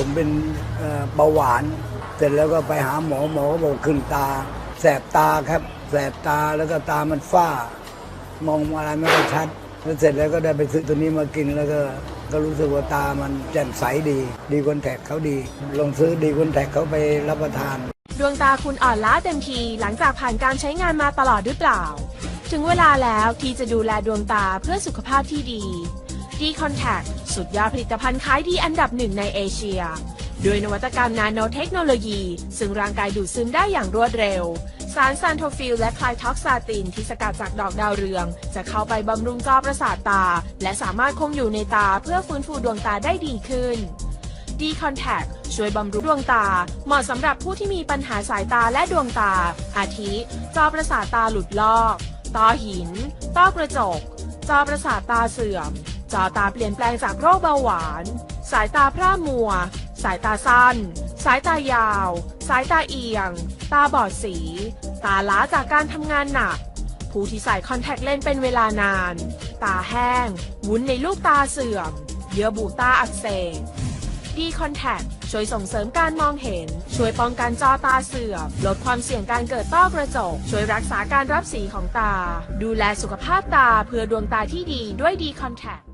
ผมเป็นเบาหวาน เสร็จแล้วก็ไปหาหมอหมอก็บอกขึ้นตา แสบตาครับแสบตาแล้วก็ตามันฝ้ามองอะไรไม่ค่อยชัดแล้วเสร็จแล้วก็ได้ไปซื้อตัวนี้มากินแล้วก็ก็รู้สึกว่าตามันแจ่มใสดี ดีคนแทคเขาดี ลองซื้อดีคนแทคเขาไปรับประทาน ดวงตาคุณอ่อนล้าเต็มทีหลังจากผ่านการใช้งานมาตลอดหรือเปล่า ถึงเวลาแล้วที่จะดูแลดวงตาเพื่อสุขภาพที่ดี D Contact สุดยอดผลิตภัณฑ์ขายดีอันดับหนึ่งในเอเชีย ด้วยนวัตกรรมนาโนเทคโนโลยี ซึ่งร่างกายดูดซึมได้อย่างรวดเร็ว สารซานโทฟิลและคลายท็อกซาตินที่สกัดจากดอกดาวเรือง จะเข้าไปบำรุงจอประสาทตา และสามารถคงอยู่ในตาเพื่อฟื้นฟูดวงตาได้ดีขึ้น D Contact ช่วยบำรุงดวงตา เหมาะสำหรับผู้ที่มีปัญหาสายตาและดวงตา อาทิ จอประสาทตาหลุดลอก ต้อหิน ต้อกระจก จอประสาทตาเสื่อม จอตาเปลี่ยนแปลงจากโรคเบาหวาน สายตาพร่ามัว สายตาสั้น สายตายาว สายตาเอียง ตาบอดสี ตาล้าจากการทำงานหนัก ผู้ที่ใส่คอนแทคเลนส์เป็นเวลานาน ตาแห้ง วุ้นในลูกตาเสื่อม เยื่อบุตาอักเสบ D Contact ช่วยส่งเสริมการมองเห็น ช่วยป้องกันจอตาเสื่อม ลดความเสี่ยงการเกิดต้อกระจก ช่วยรักษาการรับสีของตา ดูแลสุขภาพตาเพื่อดวงตาที่ดีด้วย D Contact